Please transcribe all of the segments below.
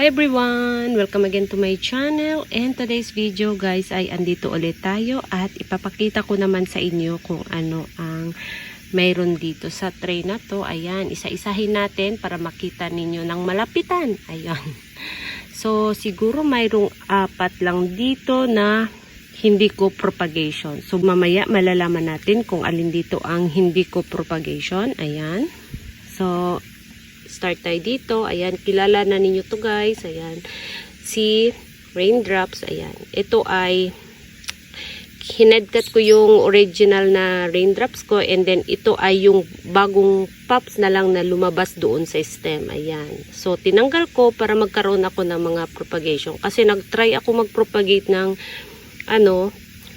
Hi everyone! Welcome again to my channel and today's video guys ay andito ulit tayo at ipapakita ko naman sa inyo kung ano ang mayroon dito sa tray na to. Ayan, isa-isahin natin para makita ninyo ng malapitan. Ayan. So siguro mayroong apat lang dito na hindi ko propagation. So mamaya malalaman natin kung alin dito ang hindi ko propagation. Ayan. So start tayo dito. Ayan, kilala na ninyo to guys. Ayan, si Raindrops. Ayan, ito ay hinedkat ko yung original na raindrops ko and then ito ay yung bagong pops na lang na lumabas doon sa stem. Ayan. So, tinanggal ko para magkaroon ako ng mga propagation. Kasi nag-try ako mag-propagate ng ano,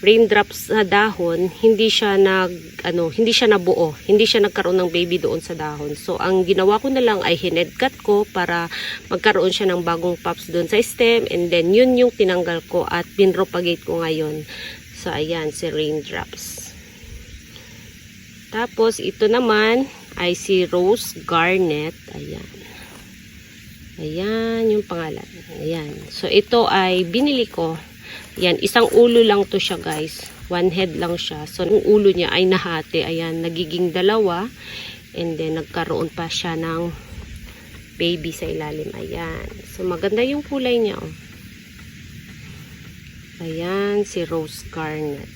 raindrops sa dahon, hindi siya nag ano, hindi siya nabuo, hindi siya nagkaroon ng baby doon sa dahon. So ang ginawa ko na lang ay hinedcut ko para magkaroon siya ng bagong pops doon sa stem and then yun yung tinanggal ko at pinropagate ko ngayon. So ayan si raindrops. Tapos ito naman ay si Rose Garnet. Ayan. Ayan yung pangalan. Ayan. So ito ay binili ko yan, isang ulo lang to siya guys. One head lang siya. So, yung ulo niya ay nahati. Ayan, nagiging dalawa. And then, nagkaroon pa siya ng baby sa ilalim. Ayan. So, maganda yung kulay niya. Oh. Ayan, si Rose Garnet.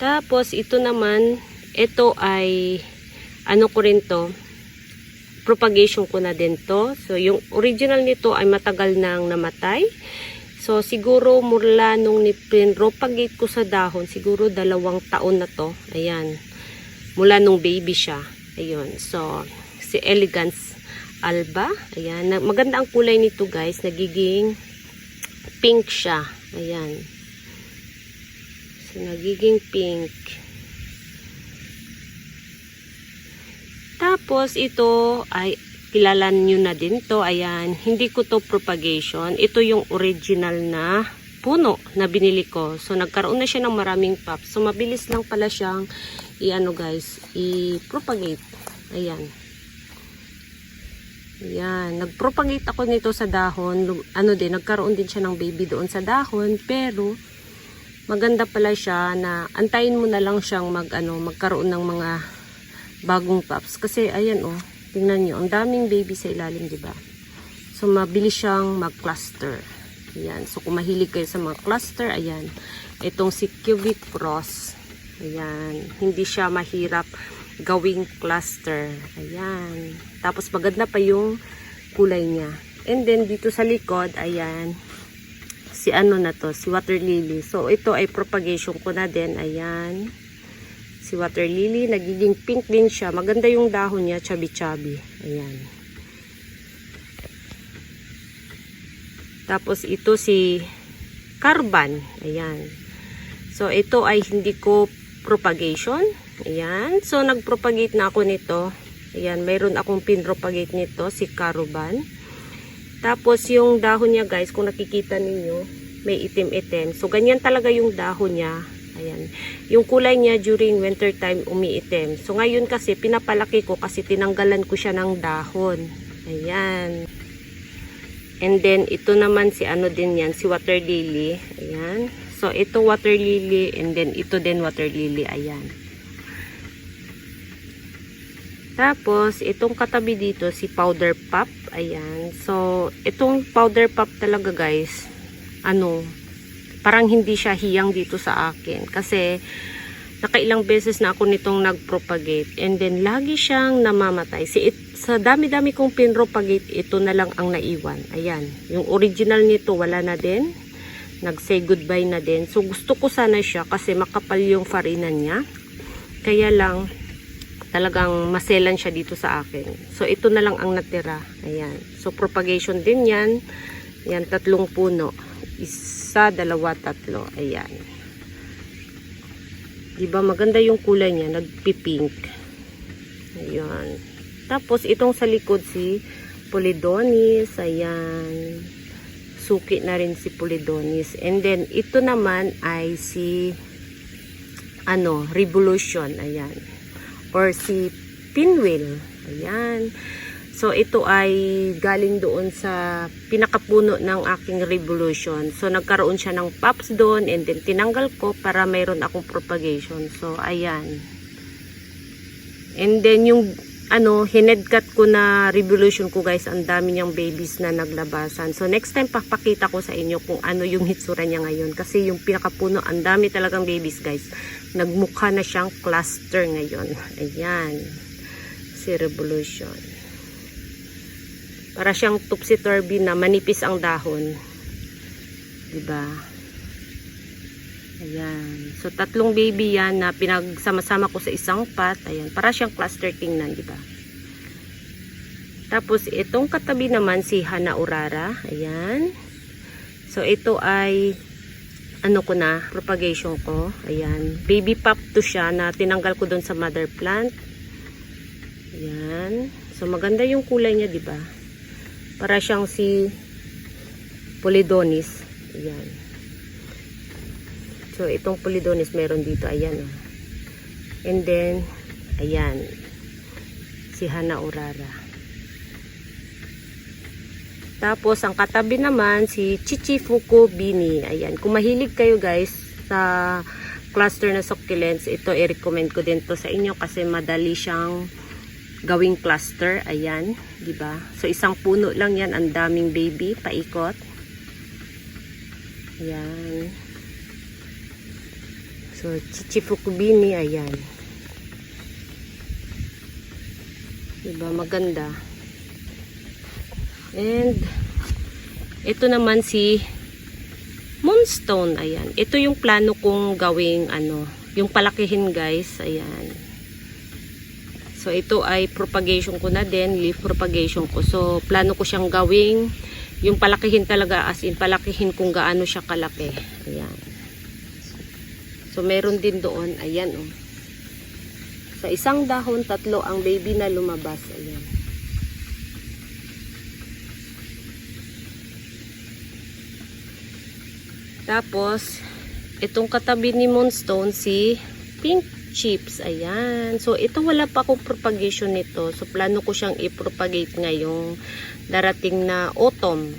Tapos, ito naman, ito ay, ano ko rin to, propagation ko na din to. So, yung original nito ay matagal nang namatay. So, siguro mula nung nipropagate ko sa dahon, siguro dalawang taon na to. Ayan. Mula nung baby siya. Ayun. So, si Elegance Alba. Ayan. Maganda ang kulay nito guys. Nagiging pink siya. Ayan. So, nagiging pink. Tapos ito ay kilala nyo na din to. Ayan, hindi ko to propagation. Ito yung original na puno na binili ko. So nagkaroon na siya ng maraming pops. So mabilis lang pala siyang i-ano guys, i-propagate. Ayan. Ayan, nagpropagate ako nito sa dahon. Ano din, nagkaroon din siya ng baby doon sa dahon, pero maganda pala siya na antayin mo na lang siyang mag ano, magkaroon ng mga bagong pups. Kasi, ayan oh, tingnan nyo, ang daming baby sa ilalim, di ba? So, mabilis siyang mag-cluster. Ayan. So, kung mahilig kayo sa mga cluster, ayan. Itong si Cubic Cross. Ayan. Hindi siya mahirap gawing cluster. Ayan. Tapos, maganda pa yung kulay niya. And then, dito sa likod, ayan. Si ano na to, si water lily. So, ito ay propagation ko na din. Ayan si water lily. Nagiging pink din siya. Maganda yung dahon niya, chubby-chubby. Ayan. Tapos ito si carbon. Ayan. So ito ay hindi ko propagation. Ayan. So nagpropagate na ako nito. Ayan. Mayroon akong pinpropagate nito, si carbon. Tapos yung dahon niya guys, kung nakikita ninyo, may itim-itim. So ganyan talaga yung dahon niya. Ayan. Yung kulay niya during winter time umiitim. So ngayon kasi pinapalaki ko kasi tinanggalan ko siya ng dahon. Ayan. And then ito naman si ano din yan, si water lily. Ayan. So ito water lily and then ito din water lily. Ayan. Tapos itong katabi dito si powder puff. Ayan. So itong powder puff talaga guys, ano, parang hindi siya hiyang dito sa akin. Kasi nakailang beses na ako nitong nagpropagate. And then lagi siyang namamatay. Si it, sa dami-dami kong pinpropagate ito na lang ang naiwan. Ayan, yung original nito wala na din. Nag say goodbye na din. So gusto ko sana siya kasi makapal yung farina niya. Kaya lang talagang maselan siya dito sa akin. So ito na lang ang natira. Ayan, so propagation din yan. Yan, tatlong puno isa, dalawa, tatlo. Ayan. Diba maganda yung kulay niya, nagpipink. Ayan. Tapos itong sa likod si Polidonis, ayan. Suki na rin si Polidonis. And then ito naman ay si ano, Revolution, ayan. Or si pinwheel. Ayan. So, ito ay galing doon sa pinakapuno ng aking revolution. So, nagkaroon siya ng pops doon and then tinanggal ko para mayroon akong propagation. So, ayan. And then, yung ano, hinedcut ko na revolution ko guys, ang dami niyang babies na naglabasan. So, next time, papakita ko sa inyo kung ano yung hitsura niya ngayon. Kasi yung pinakapuno, ang dami talagang babies guys. Nagmukha na siyang cluster ngayon. Ayan. Si revolution. Para siyang topsy-turvy na manipis ang dahon. 'Di ba? Ayan. So, tatlong baby yan na pinagsama-sama ko sa isang pot. Ayan. Para siyang cluster tingnan, di ba? Tapos, itong katabi naman si Hana Urara. Ayan. So, ito ay ano ko na, propagation ko. Ayan. Baby pop to siya na tinanggal ko doon sa mother plant. Ayan. So, maganda yung kulay niya, di ba? Para siyang si Polydonis. Ayan. So, itong Polydonis meron dito. Ayan. Oh. And then, ayan. Si Hana Urara. Tapos, ang katabi naman, si Chichifuku Bini. Ayan. Kung mahilig kayo guys sa cluster na succulents, ito i-recommend ko din to sa inyo kasi madali siyang gawing cluster. Ayan. 'di ba? So, isang puno lang yan. Ang daming baby. Paikot. Ayan. So, Chichifuku Bini. Ayan. 'Di ba Maganda. And, ito naman si Moonstone. Ayan. Ito yung plano kong gawing, ano, yung palakihin guys. Ayan. So, ito ay propagation ko na din, leaf propagation ko. So, plano ko siyang gawing, yung palakihin talaga, as in, palakihin kung gaano siya kalaki. Ayan. So, meron din doon, ayan, oh. Sa isang dahon, tatlo ang baby na lumabas. Ayan. Tapos, itong katabi ni Moonstone, si Pink Chips. Ayan. So, ito wala pa akong propagation nito. So, plano ko siyang i-propagate ngayong darating na autumn.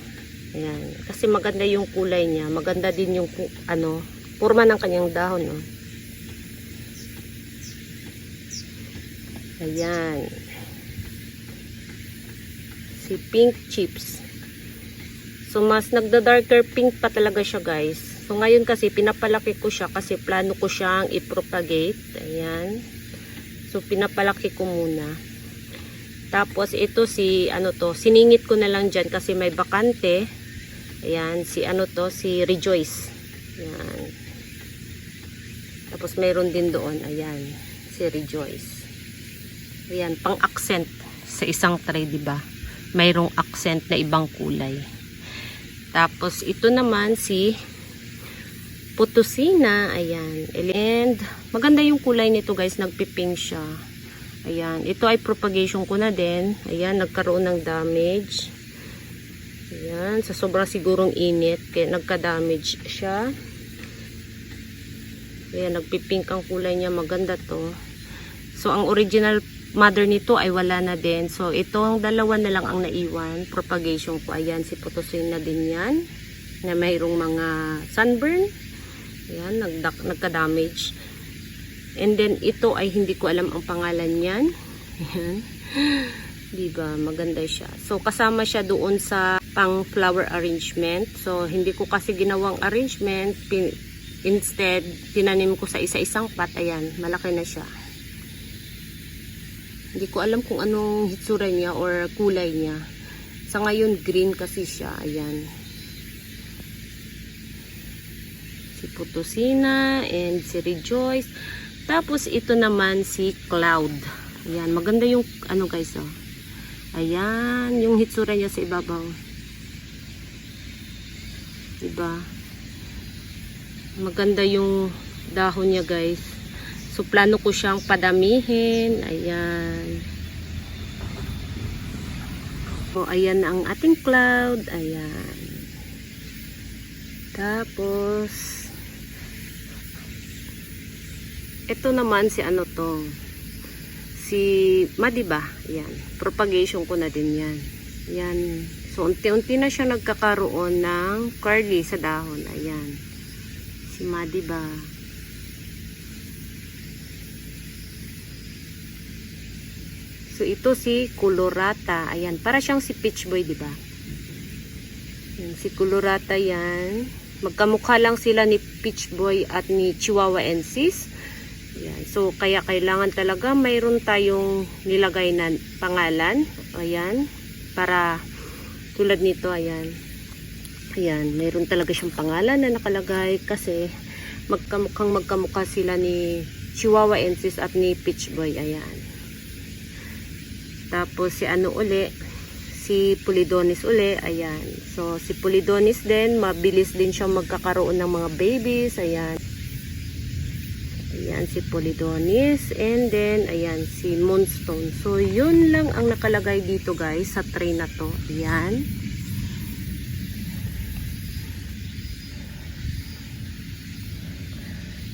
Ayan. Kasi maganda yung kulay niya. Maganda din yung, ano, forma ng kanyang dahon, oh. Ayan. Si Pink Chips. So, mas nagda-darker pink pa talaga siya, guys. So, ngayon kasi, pinapalaki ko siya kasi plano ko siyang i-propagate. Ayan. So, pinapalaki ko muna. Tapos, ito si, ano to, siningit ko na lang dyan kasi may bakante. Ayan, si ano to, si Rejoice. Ayan. Tapos, mayroon din doon. Ayan, si Rejoice. Ayan, pang-accent sa isang tray, ba? Mayroong accent na ibang kulay. Tapos, ito naman si Putosina. Ayan. And, maganda yung kulay nito guys. Nagpiping siya. Ayan. Ito ay propagation ko na din. Ayan. Nagkaroon ng damage. Ayan. Sa sobrang sigurong init. Kaya nagka-damage siya. Ayan. Nagpipink ang kulay niya. Maganda to. So, ang original mother nito ay wala na din. So, itong dalawa na lang ang naiwan. Propagation ko. Ayan, si Potosina din yan. Na mayroong mga sunburn. Ayan, nagdak, nagka-damage. And then, ito ay hindi ko alam ang pangalan niyan. Ayan. Diba? Maganda siya. So, kasama siya doon sa pang flower arrangement. So, hindi ko kasi ginawang arrangement. Pin, instead, tinanim ko sa isa-isang pot. Ayan, malaki na siya. Hindi ko alam kung anong hitsura niya or kulay niya. Sa ngayon, green kasi siya. Ayan. Si Putosina and si Rejoice. Tapos, ito naman si Cloud. Ayan. Maganda yung, ano guys, oh. Ayan. Yung hitsura niya sa ibabaw. Diba? Maganda yung dahon niya, guys. So, plano ko siyang padamihin. Ayan. So, ayan ang ating cloud. Ayan. Tapos, ito naman si ano to. Si Madiba, yan. Propagation ko na din yan. Yan. So, unti-unti na siya nagkakaroon ng curly sa dahon. Ayan. Si Madiba. So, ito si Colorata. Ayan. Para siyang si Peach Boy, di ba? Yan, si Colorata yan. Magkamukha lang sila ni Peach Boy at ni Chihuahua Ensis. Yan. So, kaya kailangan talaga mayroon tayong nilagay na pangalan. Ayan. Para tulad nito, ayan. Ayan. Mayroon talaga siyang pangalan na nakalagay kasi magkamukhang magkamukha sila ni Chihuahua Ensis at ni Peach Boy. Ayan. Tapos si ano uli, si Pulidonis uli, ayan. So, si Pulidonis din, mabilis din siyang magkakaroon ng mga babies, ayan. Ayan, si Polidonis. And then, ayan, si Moonstone. So, yun lang ang nakalagay dito, guys, sa tray na to. Ayan.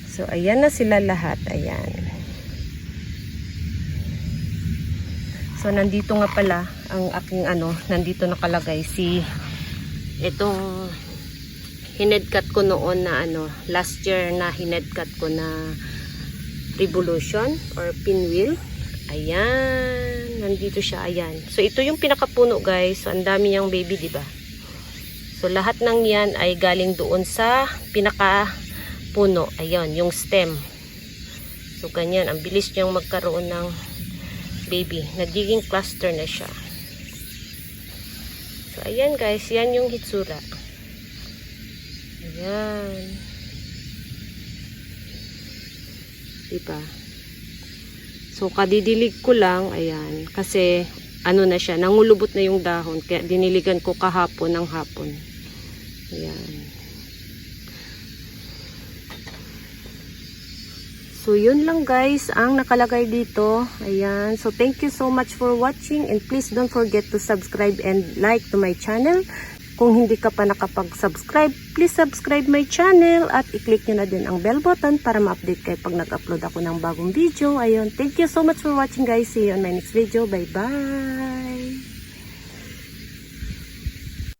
So, ayan na sila lahat. Ayan. So, nandito nga pala ang aking ano, nandito nakalagay si itong hinedcut ko noon na ano, last year na hinedcut ko na revolution or pinwheel. Ayan, nandito siya, ayan. So, ito yung pinakapuno guys. So, ang dami niyang baby, di ba? So, lahat ng yan ay galing doon sa pinakapuno. Ayan, yung stem. So, ganyan. Ang bilis niyang magkaroon ng baby. Nagiging cluster na siya. So, ayan guys. Yan yung hitsura. Ayan. Diba? So, kadidilig ko lang. Ayan. Kasi, ano na siya. Nangulubot na yung dahon. Kaya, diniligan ko kahapon ng hapon. Ayan. So, yun lang guys ang nakalagay dito. Ayan. So, thank you so much for watching and please don't forget to subscribe and like to my channel. Kung hindi ka pa nakapag-subscribe, please subscribe my channel at i-click nyo na din ang bell button para ma-update kayo pag nag-upload ako ng bagong video. Ayun. Thank you so much for watching guys. See you on my next video. Bye-bye!